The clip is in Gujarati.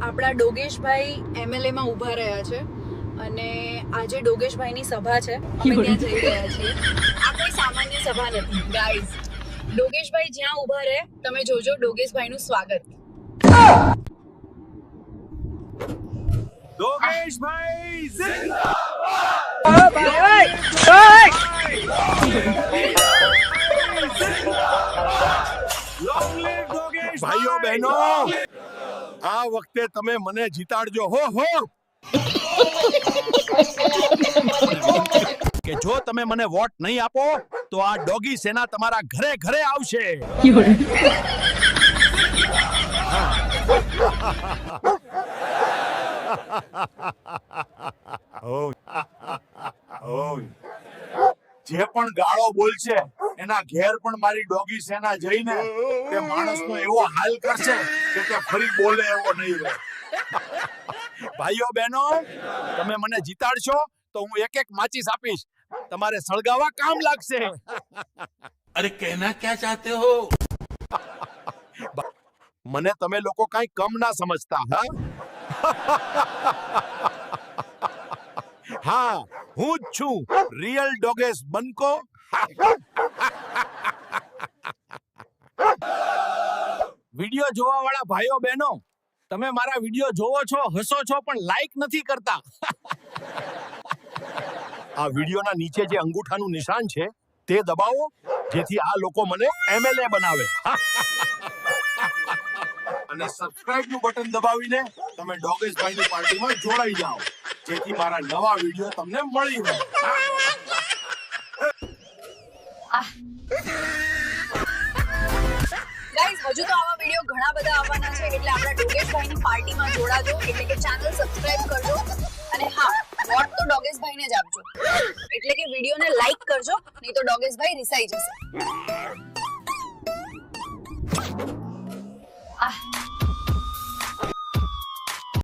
આપણા ડોગેશભાઈ એમએલએ માં ઊભા રહ્યા છે અને આજે ડોગેશભાઈની સભા છે. અમે ત્યાં જઈ રહ્યા છીએ. આ કોઈ સામાન્ય સભા નથી. ગાઈઝ ડોગેશભાઈ જ્યાં ઊભા રહે તમે જોજો ડોગેશભાઈનું સ્વાગત. યોગેશભાઈ ભાઈઓ બહેનો! આ વખતે તમે મને જીતાડજો. હો હો! કે જો તમે મને વોટ નહીં આપો તો આ ડોગી સેના તમારા ઘરે ઘરે આવશે. જે પણ ગાળો બોલશે એના ઘેર પણ મારી ડોગી સેના જઈને તે માણસનો એવો હાલ કરશે કે તે ફરી બોલે એવો નહીં રહે. ભાઈઓ બહેનો તમે મને જીતાડશો તો હું એક એક માચીસ આપીશ. તમારે સળગાવવા કામ લાગશે. અરે કહેના ક્યાં ચાહતે હો? મને તમે લોકો કઈ કમ ના સમજતા હા? હા હું જ છું રિયલ ડોગેસ બનકો. વિડિયો જોવા વાળા ભાઈઓ, બહેનો, તમે મારા વીડિયો જોવો છો, હસો છો, પણ લાઈક નથી કરતા. આ વિડીયોના નીચે જે અંગૂઠાનું નિશાન છે, તે દબાવો, જેથી આ લોકો મને એમએલએ બનાવે. અને સબસ્ક્રાઇબનું બટન દબાવીને તમે ડોગેશભાઈની પાર્ટીમાં જોડાઈ જાઓ, જેથી મારા નવા વીડિયો તમને મળી રહે. હજુ તો આવા વીડિયો ઘણા બધા આવવાના છે, એટલે આપણા ડોગેશભાઈની પાર્ટીમાં જોડાજો, એટલે કે ચેનલ સબસ્ક્રાઇબ કરજો, અને હા, વોટ તો ડોગેશભાઈને જ આપજો. એટલે કે વિડીયોને લાઈક કરજો, નહીં તો ડોગેશભાઈ રિસાઈ જશે.